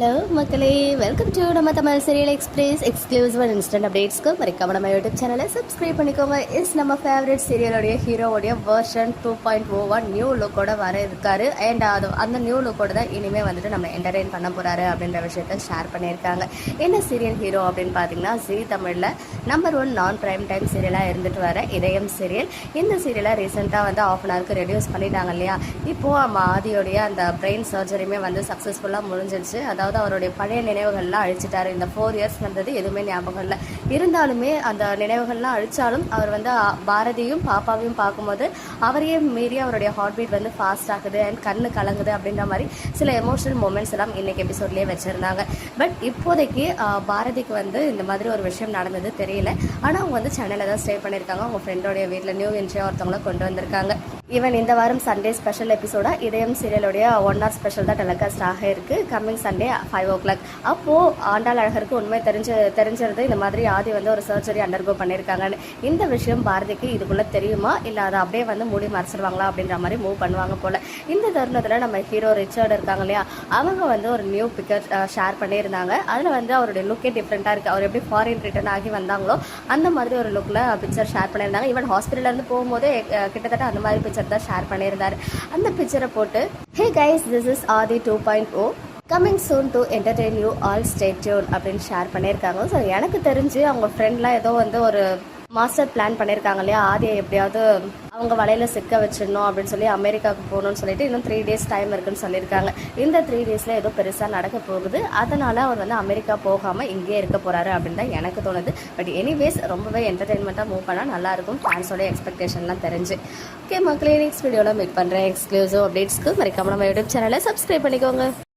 Hello மக்களே. Welcome to நம்ம Tamil serial express exclusive and instant அப்டேட்ஸ்க்கு மறக்காம நம்ம யூடியூப் சேனலை சப்ஸ்கிரைப் பண்ணிக்கோங்க. இஸ் நம்ம ஃபேவரட் சீரியலோடைய ஹீரோவுடைய version two point O one new லுக்கோட வர இருக்காரு. அண்ட் அது அந்த நியூ லுக்கோட தான் இனிமேல் வந்துட்டு நம்ம என்டர்டெயின் பண்ண போகிறாரு அப்படின்ற விஷயத்த ஷேர் பண்ணியிருக்காங்க. என்ன சீரியல் ஹீரோ அப்படின்னு பார்த்தீங்கன்னா ஜி தமிழில் நம்பர் ஒன் நான் பிரைம் டைம் சீரியலாக இருந்துட்டு வர இதயம் சீரியல் இந்த சீரியலை ரீசெண்டாக வந்து ஆஃப் அன் ஹவருக்கு ரெடியூஸ் பண்ணிட்டாங்க இல்லையா? இப்போது நம்ம ஆதியோடைய அந்த பிரெயின் சர்ஜரியுமே வந்து சக்ஸஸ்ஃபுல்லாக முடிஞ்சிருச்சு. அதாவது அவருடைய பழைய நினைவுகள்லாம் அழிச்சிட்டாரு. இந்த ஃபோர் இயர்ஸ் நடந்தது எதுவுமே ஞாபகம் இல்லை. இருந்தாலுமே அந்த நினைவுகள்லாம் அழிச்சாலும் அவர் வந்து பாரதியும் பாப்பாவையும் பார்க்கும்போது அவரையே மீறி அவருடைய ஹார்ட் பீட் வந்து ஃபாஸ்ட் ஆகுது அண்ட் கண்ணு கலங்குது அப்படின்ற மாதிரி சில எமோஷனல் மூமெண்ட்ஸ் எல்லாம் இன்னைக்கு எபிசோட்லேயே வச்சுருந்தாங்க. பட் இப்போதைக்கு பாரதிக்கு வந்து இந்த மாதிரி ஒரு விஷயம் நடந்தது தெரியல. ஆனால் அவங்க வந்து சென்னையில் தான் ஸ்டே பண்ணியிருக்காங்க அவங்க ஃப்ரெண்டோடைய வீட்டில் நியூ என்ட்ரியாக ஒருத்தவங்கள கொண்டு வந்திருக்காங்க. ஈவன் இந்த வாரம் சண்டே ஸ்பெஷல் எபிசோடாக இதயம் சீரியலுடைய ஒன் ஹவர் ஸ்பெஷல் தான் டெலிகாஸ்ட் ஆக coming Sunday five o'clock அப்போது ஆண்டாள் அழகருக்கு உண்மை தெரிஞ்சு தெரிஞ்சிருது இந்த மாதிரி ஆதி வந்து ஒரு சர்ஜரி அண்டர்கோ பண்ணியிருக்காங்கன்னு இந்த விஷயம் பாரதிக்கு இதுக்குள்ளே தெரியுமா? இல்லை அதை அப்படியே வந்து மூடி மறைச்சிருவாங்களா அப்படின்ற மாதிரி மூவ் பண்ணுவாங்க போல். இந்த தருணத்தில் நம்ம ஹீரோ ரிச்சர்ட் இருக்காங்க இல்லையா? அவங்க வந்து ஒரு நியூ பிக்சர் ஷேர் பண்ணியிருந்தாங்க. அதில் வந்து அவருடைய லுக்கே டிஃப்ரெண்ட்டாக இருக்குது அவர் எப்படி ஃபாரின் ரிட்டர்ன் ஆகி வந்தாங்களோ அந்த மாதிரி ஒரு லுக்கில் பிக்சர் ஷேர் பண்ணியிருந்தாங்க. ஈவன் ஹாஸ்பிட்டலேருந்து போகும்போதே கிட்டத்தட்ட அந்த மாதிரி பிக்சர் தான் ஷேர் பண்ணியிருந்தார். அந்த பிக்சரை போட்டு hey guys this is Aadhi two point O coming soon to entertain you all stay tuned அப்படின்னு ஷேர் பண்ணியிருக்காங்க. ஸோ எனக்கு தெரிஞ்சு அவங்க ஃப்ரெண்ட்லாம் ஏதோ வந்து ஒரு மாஸ்டர் பிளான் பண்ணியிருக்காங்க இல்லையா? ஆதியை எப்படியாவது அவங்க வலையில் சிக்க வச்சிடணும் அப்படின்னு சொல்லி அமெரிக்காவுக்கு போகணும்னு சொல்லிட்டு இன்னும் த்ரீ டேஸ் டைம் இருக்குன்னு சொல்லியிருக்காங்க. இந்த த்ரீ டேஸில் ஏதோ பெருசாக நடக்க போகுது. அதனால் அவர் வந்து அமெரிக்கா போகாமல் இங்கேயே இருக்க போகிறாரு அப்படின்னு தான் எனக்கு தோணுது. பட் எனிவேஸ் ரொம்பவே என்டர்டெயின்மெண்ட்டாக மூவ் பண்ணால் நல்லாயிருக்கும் ஃபேன்ஸோட எக்ஸ்பெக்டேஷன்லாம் தெரிஞ்சு. ஓகே மக்களே நெக்ஸ்ட் வீடியோவில் மீட் பண்ணுறேன் எக்ஸ்க்ளூசிவ் அப்டேட்ஸ்க்கு மறக்காம நம்ம யூடியூப் சேனலை சப்ஸ்கிரைப் பண்ணிக்கோங்க.